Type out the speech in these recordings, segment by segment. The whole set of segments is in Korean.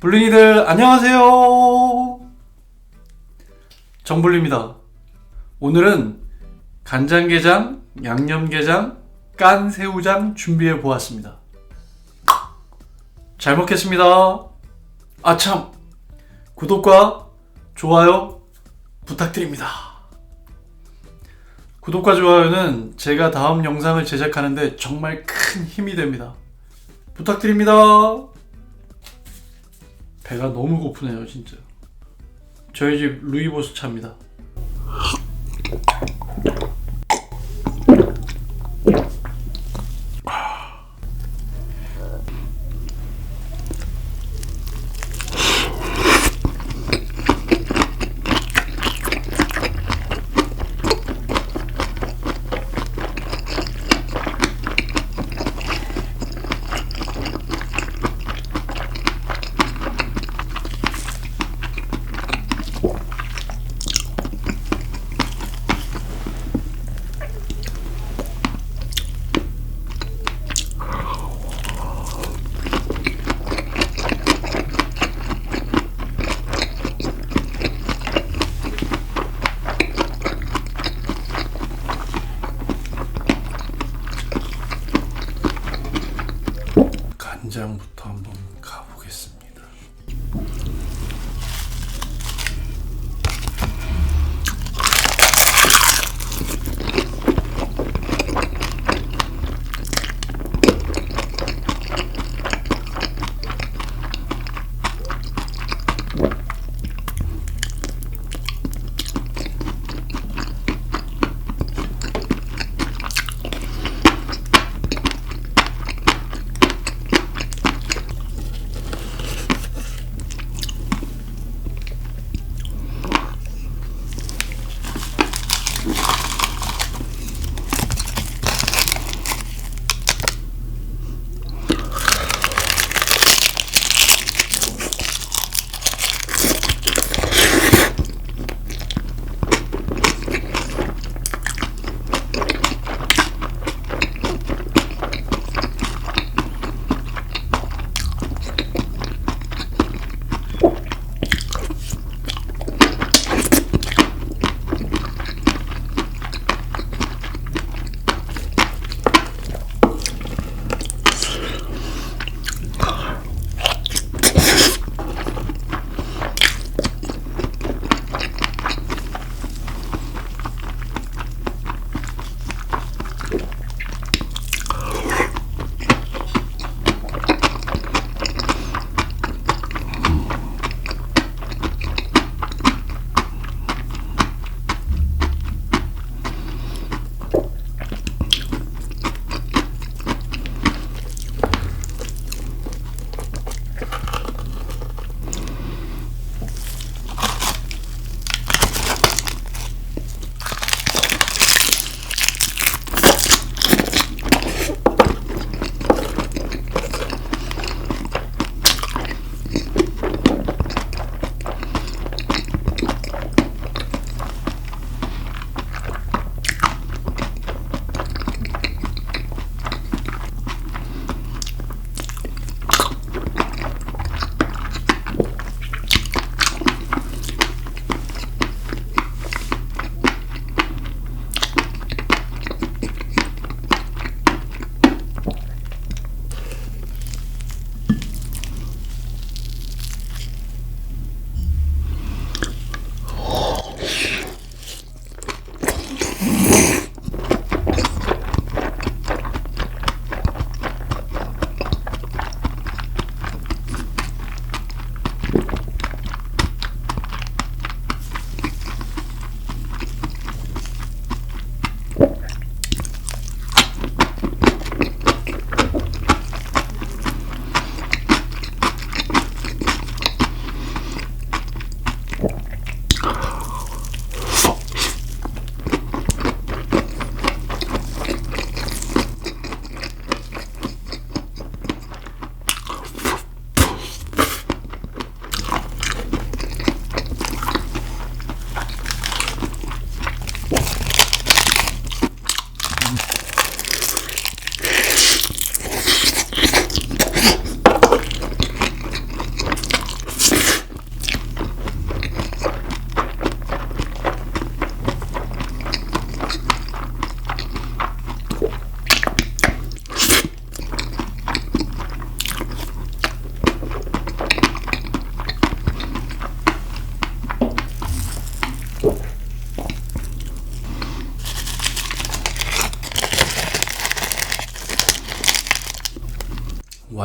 블린이들 안녕하세요. 정블리입니다. 오늘은 간장게장, 양념게장, 깐 새우장 준비해 보았습니다. 잘 먹겠습니다. 아 참 구독과 좋아요 부탁드립니다. 구독과 좋아요는 제가 다음 영상을 제작하는데 정말 큰 힘이 됩니다. 부탁드립니다. 배가 너무 고프네요, 진짜. 저희 집 루이보스 차입니다.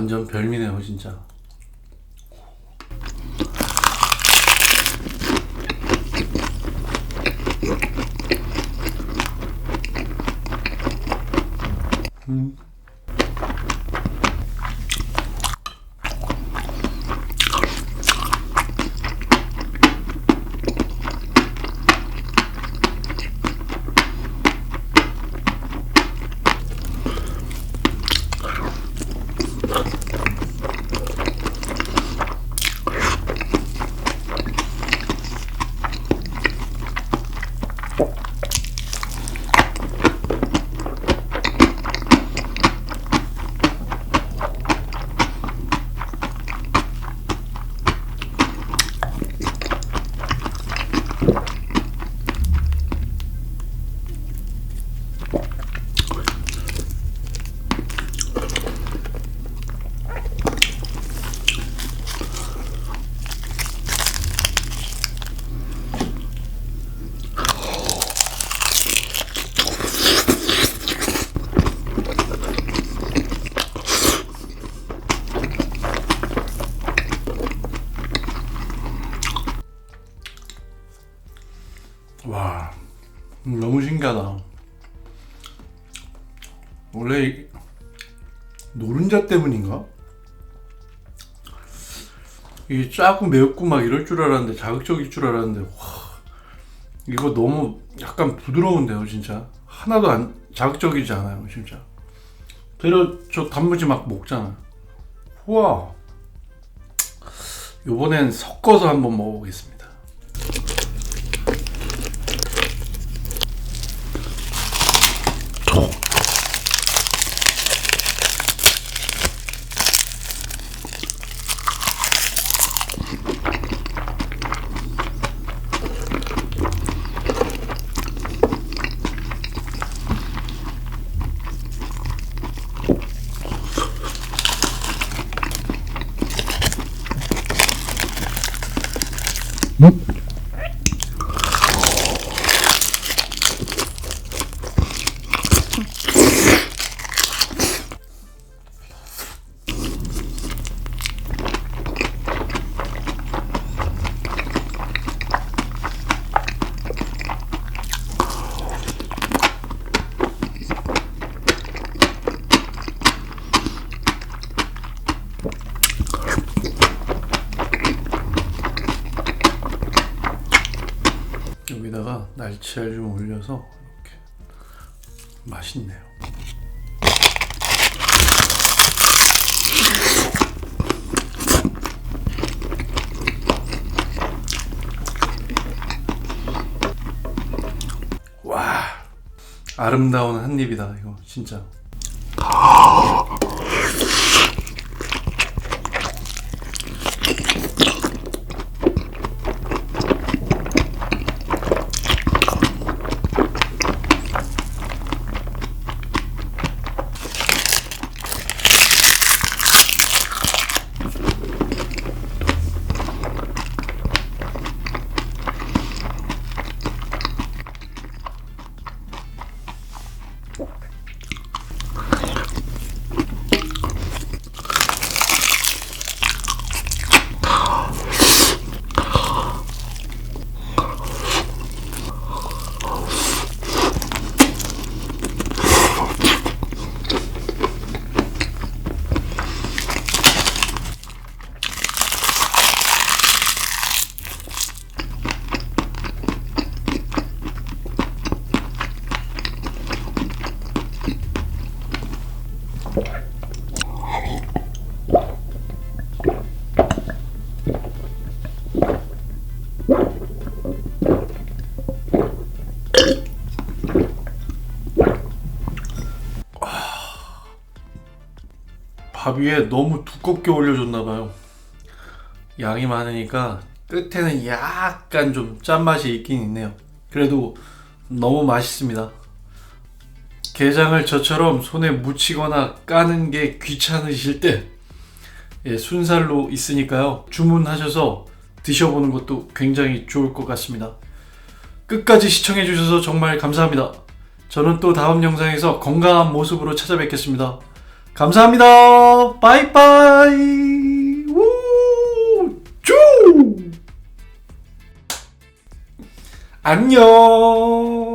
완전 별미네요, 진짜. 와, 음, 너무 신기하다. 원래 이- 노른자 때문인가? 이게 짜고 매웠고 막 이럴 줄 알았는데 자극적일 줄 알았는데 와 이거 너무 약간 부드러운데요 진짜. 하나도 안 자극적이지 않아요 진짜. 그래서 저 단무지 막 먹잖아. 우와. 요번엔 섞어서 한번 먹어보겠습니다 날치알 좀 올려서 이렇게 맛있네요. 와 아름다운 한 입이다 이거 진짜. 밥 위에 너무 두껍게 올려줬나 봐요. 양이 많으니까 끝에는 약간 좀 짠맛이 있긴 있네요. 그래도 너무 맛있습니다. 게장을 저처럼 손에 묻히거나 까는 게 귀찮으실 때 예, 순살로 있으니까요. 주문하셔서 드셔보는 것도 굉장히 좋을 것 같습니다. 끝까지 시청해주셔서 정말 감사합니다. 저는 또 다음 영상에서 건강한 모습으로 찾아뵙겠습니다. 감사합니다. 빠이빠이. 우, 쭈! 안녕.